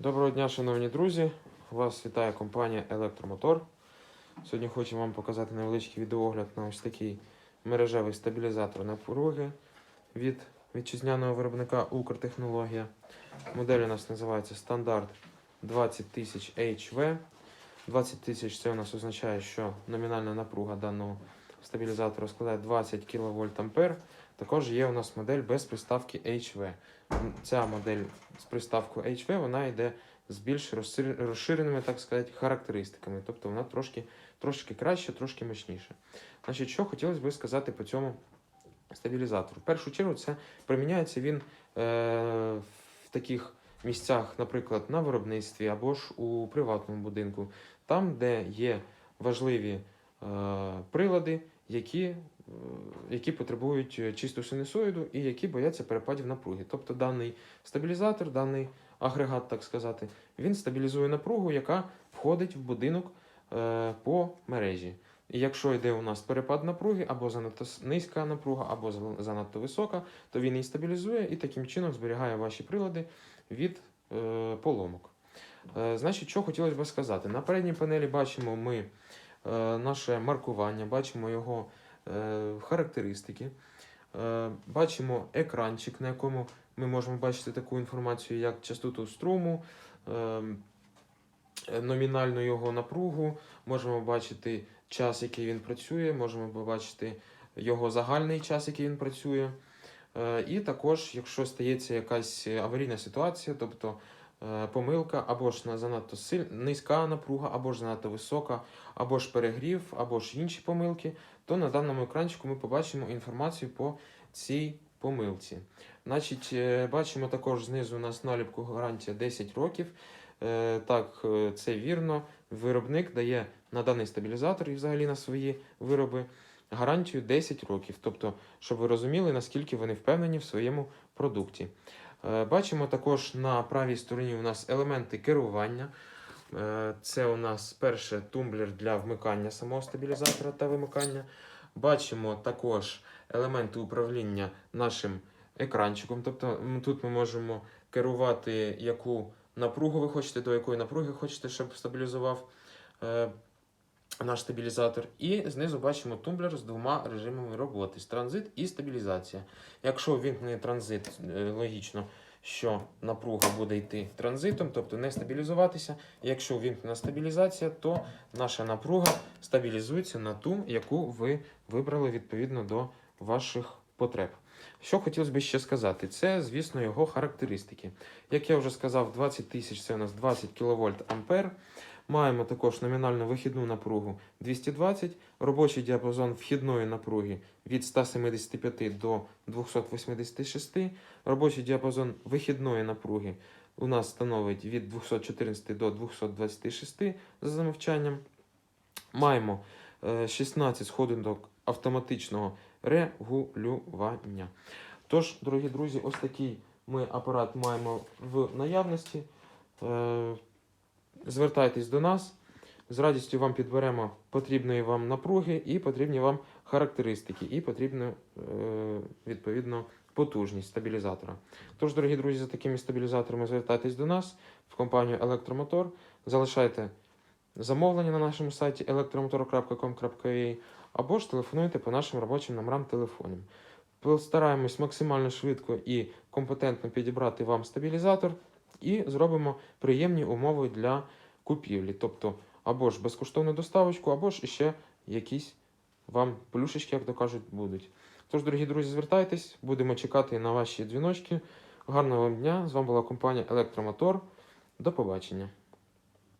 Доброго дня, шановні друзі! Вас вітає компанія Електромотор. Сьогодні хочу вам показати невеличкий відеогляд на ось такий мережевий стабілізатор напруги від вітчизняного виробника Укртехнологія. Модель у нас називається стандарт 20000 HV. 20 тисяч це у нас означає, що номінальна напруга даного стабілізатора складає 20 кВт Ампер. Також є у нас модель без приставки HV. Ця модель з приставкою HV вона йде з більш розширеними, так сказати, характеристиками. Тобто вона трошки, трошки краще, трошки мощніше. Значить, що хотілося б сказати по цьому стабілізатору? В першу чергу, це приміняється він е, в таких місцях, наприклад, на виробництві або ж у приватному будинку, там, де є важливі прилади, які, е, які потребують е, чисту синусоїду і які бояться перепадів напруги. Тобто даний стабілізатор, даний агрегат, так сказати, він стабілізує напругу, яка входить в будинок е, по мережі. І якщо йде у нас перепад напруги, або занадто низька напруга, або занадто висока, то він її стабілізує і таким чином зберігає ваші прилади від е, поломок. Е, значить, що хотілося б сказати? На передній панелі бачимо ми е, наше маркування, бачимо його е, характеристики, е, бачимо екранчик, на якому ми можемо бачити таку інформацію, як частоту струму, е, номінальну його напругу, можемо бачити час, який він працює, можемо побачити його загальний час, який він працює. Е, І також, якщо стається якась аварійна ситуація, тобто е, помилка, або ж занадто силь... низька напруга, або ж занадто висока, або ж перегрів, або ж інші помилки, то на даному екранчику ми побачимо інформацію по цій помилці. Значить, е, бачимо також знизу у нас наліпку гарантія 10 років. Е, Так, е, це вірно. Виробник дає на даний стабілізатор і взагалі на свої вироби гарантію 10 років. Тобто, щоб ви розуміли, наскільки вони впевнені в своєму продукті. Е, Бачимо також на правій стороні у нас елементи керування. Е, Це у нас перше тумблер для вмикання самого стабілізатора та вимикання. Бачимо також елементи управління нашим екранчиком. Тобто тут ми можемо керувати, яку напругу ви хочете, до якої напруги хочете, щоб стабілізував е, наш стабілізатор. І знизу бачимо тумблер з двома режимами роботи: транзит і стабілізація. Якщо вімкнений транзит, е, логічно, що напруга буде йти транзитом, тобто не стабілізуватися. Якщо вімкнена стабілізація, то наша напруга стабілізується на ту, яку ви вибрали відповідно до ваших потреб. Що хотілося б ще сказати, це, звісно, його характеристики. Як я вже сказав, 20 тисяч це у нас 20 кВт Ампер. Маємо також номінальну вихідну напругу 220, робочий діапазон вхідної напруги від 175 до 286, робочий діапазон вихідної напруги у нас становить від 214 до 226 за замовчанням. Маємо е, 16 сходинок автоматичного регулювання. Тож, дорогі друзі, ось такий ми апарат маємо в наявності. Звертайтесь до нас. З радістю вам підберемо потрібної вам напруги і потрібні вам характеристики, і потрібну е, відповідно потужність стабілізатора. Тож, дорогі друзі, за такими стабілізаторами звертайтесь до нас в компанію Електромотор. Залишайте замовлення на нашому сайті elektromotor.com.ua або ж телефонуйте по нашим робочим номерам телефонів. Постараємось максимально швидко і компетентно підібрати вам стабілізатор і зробимо приємні умови для купівлі. Тобто, або ж безкоштовну доставочку, або ж ще якісь вам плюшечки, як то кажуть, будуть. Тож, дорогі друзі, звертайтесь, будемо чекати на ваші дзвіночки. Гарного вам дня! З вами була компанія Електромотор. До побачення!